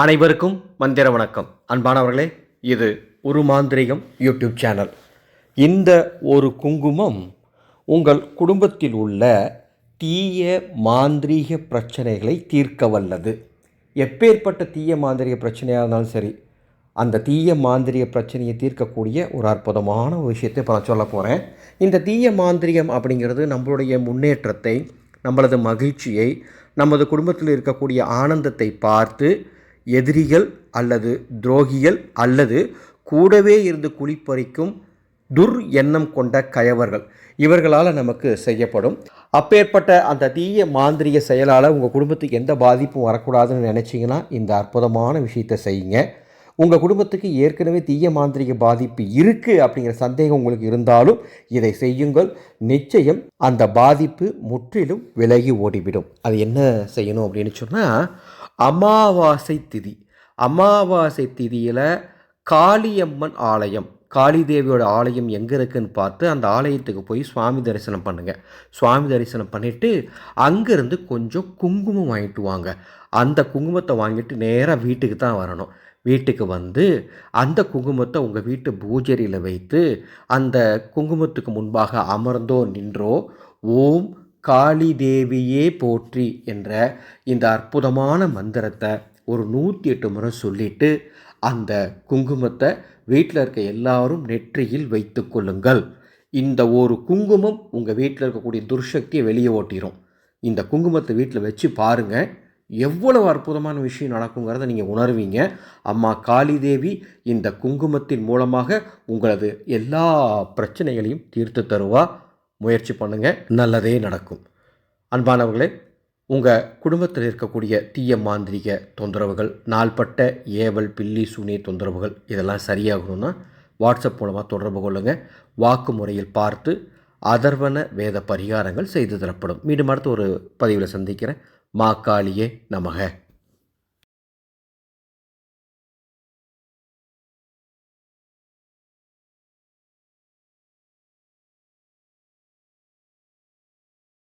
அனைவருக்கும் மந்திர வணக்கம். அன்பானவர்களே இது ஒரு மாந்திரிகம் யூடியூப் சேனல். இந்த ஒரு குங்குமம் உங்கள் குடும்பத்தில் உள்ள தீய மாந்திரீக பிரச்சனைகளை தீர்க்க வல்லது. எப்பேற்பட்ட தீய மாந்திரிக பிரச்சனையாக இருந்தாலும் சரி அந்த தீய மாந்திரிய பிரச்சனையை தீர்க்கக்கூடிய ஒரு அற்புதமான ஒரு விஷயத்தை இப்போ நான் சொல்ல போகிறேன் இந்த தீய மாந்திரியம் அப்படிங்கிறது நம்மளுடைய முன்னேற்றத்தை நம்மளது மகிழ்ச்சியை நமது குடும்பத்தில் இருக்கக்கூடிய ஆனந்தத்தை பார்த்து எதிரிகள் அல்லது துரோகிகள் அல்லது கூடவே இருந்து குளிப்பறிக்கும் துர் எண்ணம் கொண்ட கயவர்கள். இவர்களால் நமக்கு செய்யப்படும். அப்பேற்பட்ட அந்த தீய மாந்திரிய செயலால் உங்கள் குடும்பத்துக்கு எந்த பாதிப்பும் வரக்கூடாதுன்னு நினச்சிங்கன்னா இந்த அற்புதமான விஷயத்தை செய்யுங்க. உங்கள் குடும்பத்துக்கு ஏற்கனவே தீய மாந்திரிக பாதிப்பு இருக்குது அப்படிங்கிற சந்தேகம் உங்களுக்கு இருந்தாலும் இதை செய்யுங்கள். நிச்சயம் அந்த பாதிப்பு முற்றிலும் விலகி ஓடிவிடும். அது என்ன செய்யணும் அப்படின்னு சொன்னால் அமாவாசை திதி. அமாவாசை திதியில் காளியம்மன் ஆலயம். காளி தேவியோட ஆலயம் எங்கே இருக்குன்னு பார்த்து அந்த ஆலயத்துக்கு போய் சுவாமி தரிசனம் பண்ணுங்கள் சுவாமி தரிசனம் பண்ணிவிட்டு அங்கேருந்து கொஞ்சம் குங்குமம் வாங்கிட்டு வாங்க. அந்த குங்குமத்தை வாங்கிட்டு நேராக வீட்டுக்கு தான் வரணும். வீட்டுக்கு வந்து அந்த குங்குமத்தை உங்கள் வீட்டு பூஜரியில் வைத்து அந்த குங்குமத்துக்கு முன்பாக அமர்ந்தோ நின்றோ ஓம் காளி தேவியே போற்றி என்ற இந்த அற்புதமான மந்திரத்தை ஒரு நூற்றி எட்டு முறை சொல்லிட்டு அந்த குங்குமத்தை வீட்டில் இருக்க எல்லாரும் நெற்றியில் வைத்து கொள்ளுங்கள். இந்த ஒரு குங்குமம் உங்கள் வீட்டில் இருக்கக்கூடிய துர்சக்தியை வெளியே ஓட்டிடும் இந்த குங்குமத்தை வீட்டில் வச்சு பாருங்கள் எவ்வளவு அற்புதமான விஷயம் நடக்குங்கிறத நீங்கள் உணர்வீங்க. அம்மா காளி தேவி இந்த குங்குமத்தின் மூலமாக உங்களது எல்லா பிரச்சனைகளையும் தீர்த்து தருவா. முயற்சி பண்ணுங்கள் நல்லதே நடக்கும். அன்பானவர்களே உங்கள் குடும்பத்தில் இருக்கக்கூடிய தீய மாந்திரிக தொந்தரவுகள் நாள்பட்ட ஏவல் பில்லி சூனிய தொந்தரவுகள் இதெல்லாம் சரியாகணும்னா வாட்ஸ்அப் மூலமாக தொடர்பு கொள்ளுங்கள் வாக்கு முறையில் பார்த்து அதர்வன வேத பரிகாரங்கள் செய்து தரப்படும். மீண்டும் அடுத்து ஒரு பதிவில் சந்திக்கிறேன். மா காளியே நமக.